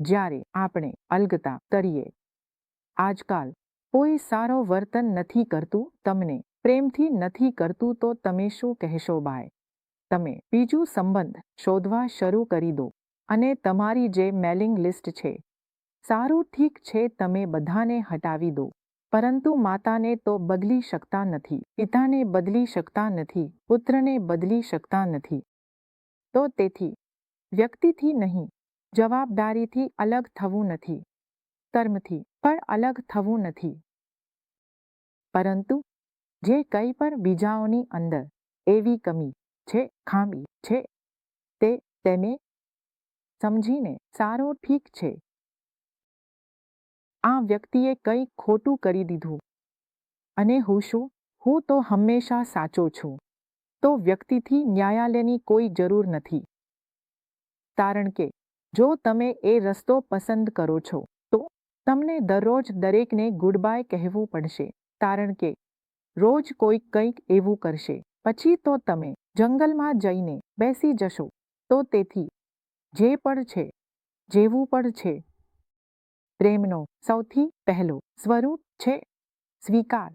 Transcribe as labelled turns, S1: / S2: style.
S1: જ્યારે આપણે અલગતા કરીએ આજકાલ કોઈ સારો વર્તન નથી કરતું, તમને પ્રેમથી નથી કરતું તો તમે શું કહેશો ભાઈ તમે બીજું સંબંધ શોધવા શરૂ કરી દો અને તમારી જે મેલિંગ લિસ્ટ છે, સારું ઠીક છે તમે બધાને હટાવી દો. પરંતુ માતાને તો બદલી શકતા નથી, પિતાને બદલી શકતા નથી, પુત્રને બદલી શકતા નથી. તો તેથી વ્યક્તિથી નહીં જવાબદારીથી અલગ થવું નથી કર્મથી પણ અલગ થવું નથી. પરંતુ જે કંઈ પણ બીજાઓની અંદર એવી કમી છે, ખામી છે, તે તેને સમજીને સારો ઠીક છે. આ વ્યક્તિએ કંઈ ખોટું કરી દીધું અને હું શું? હું તો હંમેશા સાચો છું. તો વ્યક્તિથી ન્યાયાલયની કોઈ જરૂર નથી. કારણ કે જો તમે એ રસ્તો પસંદ કરો છો, તો તમને દરરોજ દરેકને ગુડ બાય કહેવું પડશે. કારણ કે રોજ કોઈ કંઈક એવું કરશે. પછી તો તમે જંગલમાં જઈને બેસી જશો. તો તેથી જે પણ છે, જેવું પણ છે. પ્રેમનો સૌથી પહેલો સ્વરૂપ છે, સ્વીકાર.